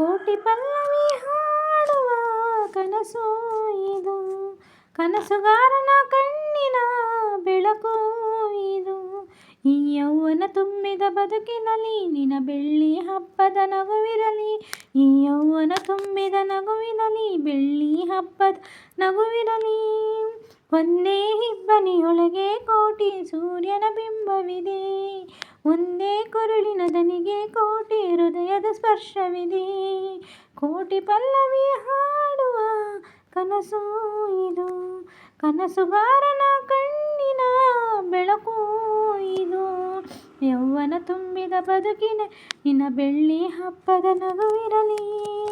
ಕೋಟಿ ಪಲ್ಲವಿ ಹಾಡುವ ಕನಸು ಇದು. ಕನಸುಗಾರನ ಕಣ್ಣಿನ ಬೆಳಕು ಇದು. ಈ ಯೌವನ ತುಂಬಿದ ಬದುಕಿನಲ್ಲಿ ನಿನ ಬೆಳ್ಳಿ ಹಬ್ಬದ ನಗುವಿರಲಿ ಈ ಯೌವನ ತುಂಬಿದ ನಗುವಿನಲ್ಲಿ ಬೆಳ್ಳಿ ಹಬ್ಬದ ನಗುವಿರಲಿ ಒಂದೇ ಇಬ್ಬನಿಯೊಳಗೆ ಕೋಟಿ ಸೂರ್ಯನ ಬಿಂಬವಿದೆ. ಒಂದೇ ಕುರುಳಿನ ದನಿಗೆ ಕೋಟಿ ಹೃದಯದ ಸ್ಪರ್ಶವಿದೆ. ಕೋಟಿ ಪಲ್ಲವಿ ಹಾಡುವ ಕನಸು ಇದು. ಕನಸುಗಾರನ ಕಣ್ಣಿನ ಬೆಳಕು ಇದು. ಯೌವನ ತುಂಬಿದ ಬದುಕಿನ, ನಿನ್ನ ಬೆಳ್ಳಿ ಹಬ್ಬದ ನಗುವಿರಲಿ.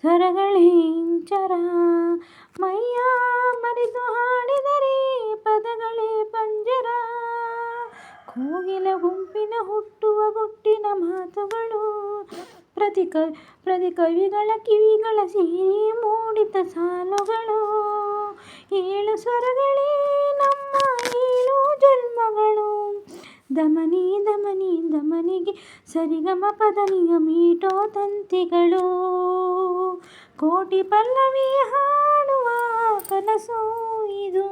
ಸ್ವರಗಳೇಂಚರ ಮೈಯ ಮರೆತು ಹಾಡಿದರೆ ಪದಗಳೇ ಪಂಜರ. ಕೋಗಿಲ ಗುಂಪಿನ ಹುಟ್ಟುವ ಗುಟ್ಟಿನ ಮಾತುಗಳು. ಪ್ರತಿ ಕ ಪ್ರತಿ ಕವಿಗಳ ಕಿವಿಗಳ ಸಿಹಿ ಮೂಡಿದ ಸಾಲುಗಳು. ಏಳು ಸ್ವರಗಳೇ ನಮ್ಮ ಏಳು ಜನ್ಮಗಳು. ದಮನಿ ದಮನಿ, ದಮನಿಗೆ ಸರಿಗಮ ಪದನಿಯ ಮೀಟೋ ತಂತಿಗಳು. ಕೋಟಿ ಪಲ್ಲವಿ ಹಾಡುವ ಕನಸು ಇದು.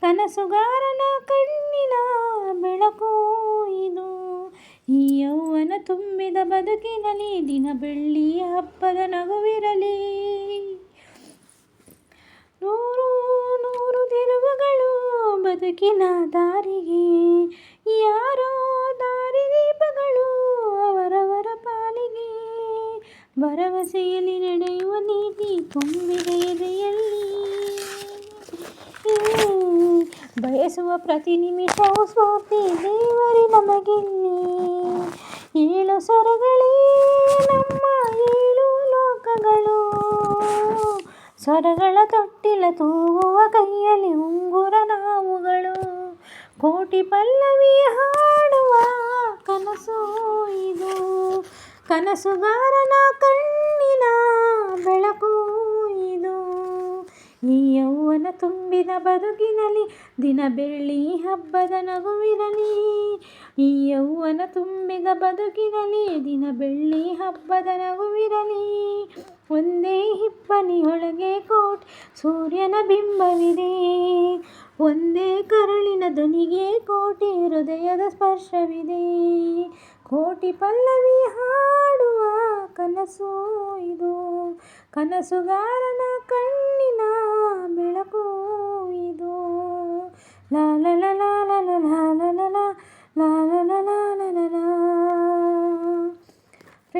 ಕನಸುಗಾರನ ಕಣ್ಣಿನ ಬೆಳಕು ಇದು. ಈ ಯೌವನ ತುಂಬಿದ ಬದುಕಿನಲ್ಲಿ ದಿನ ಬೆಳ್ಳಿ ಹಬ್ಬದ ನಗುವಿರಲಿ ಬದುಕಿನ ದಾರಿಗೆ, ಯಾರೋ ದಾರಿದೀಪಗಳು ಅವರವರ ಪಾಲಿಗೆ. ಭರವಸೆಯಲ್ಲಿ ನಡೆಯುವ ನೀತಿ ತುಂಬಿದೆ ಎದೆಯಲ್ಲಿ. ಬಯಸುವ ಪ್ರತಿ ನಿಮಿಷವೂ ಸ್ಫೂರ್ತಿ ದೇವರಿ ನಮಗಿಲ್ಲಿ ಏಳು ಸ್ವರಗಳೇ ನಮ್ಮ ಏಳು ಲೋಕಗಳು ಸ್ವರಗಳ ತೊಟ್ಟಿಲ ತೂಗುವ ಕೈಯಲ್ಲಿ ಉಂಗುರ ನಾವುಗಳು. ಕೋಟಿ ಪಲ್ಲವಿ ಹಾಡುವ ಕನಸು ಇದು. ಕನಸುಗಾರನ ಕಣ್ಣಿನ ಬೆಳಕು ಇದು. ಈ ಯೌವನ ತುಂಬಿದ ಬದುಕಿನಲ್ಲಿ ದಿನ ಬೆಳ್ಳಿ ಹಬ್ಬದ ನಗುವಿರಲಿ. ಈ ಯೌವನ ತುಂಬಿದ ಬದುಕಿನಲ್ಲಿ ದಿನ ಬೆಳ್ಳಿ ಹಬ್ಬದ ನಗುವಿರಲಿ. ಒಂದೇ ಹಿಪ್ಪನಿಯೊಳಗೆ ಕೋಟಿ, ಸೂರ್ಯನ ಬಿಂಬವಿದೆ. ಒಂದೇ ಕರುಳಿನ ಧ್ವನಿಗೆ ಕೋಟಿ ಹೃದಯದ ಸ್ಪರ್ಶವಿದೆ. ಕೋಟಿ ಪಲ್ಲವಿ ಹಾಡುವ ಕನಸು ಇದು. ಕನಸುಗಾರನ ಕಣ್ಣಿನ ಬೆಳಕು ಇದು. ಲಾ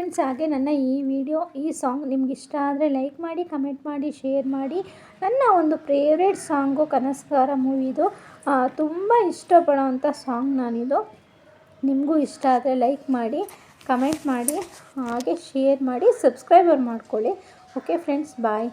ಫ್ರೆಂಡ್ಸ್, ಹಾಗೆ ನನ್ನ ಈ ವಿಡಿಯೋ, ಈ ಸಾಂಗ್ ನಿಮ್ಗೆ ಇಷ್ಟ ಆದರೆ ಲೈಕ್ ಮಾಡಿ, ಕಮೆಂಟ್ ಮಾಡಿ, ಶೇರ್ ಮಾಡಿ. ನನ್ನ ಒಂದು ಫೇವ್ರೇಟ್ ಸಾಂಗು ಕನಸ್ಕಾರ ಮೂವಿದು ತುಂಬ ಇಷ್ಟಪಡೋವಂಥ ಸಾಂಗ್ ನಾನಿದು. ನಿಮಗೂ ಇಷ್ಟ ಆದರೆ ಲೈಕ್ ಮಾಡಿ, ಕಮೆಂಟ್ ಮಾಡಿ, ಹಾಗೆ ಶೇರ್ ಮಾಡಿ, ಸಬ್ಸ್ಕ್ರೈಬರ್ ಮಾಡ್ಕೊಳ್ಳಿ. Okay friends, bye.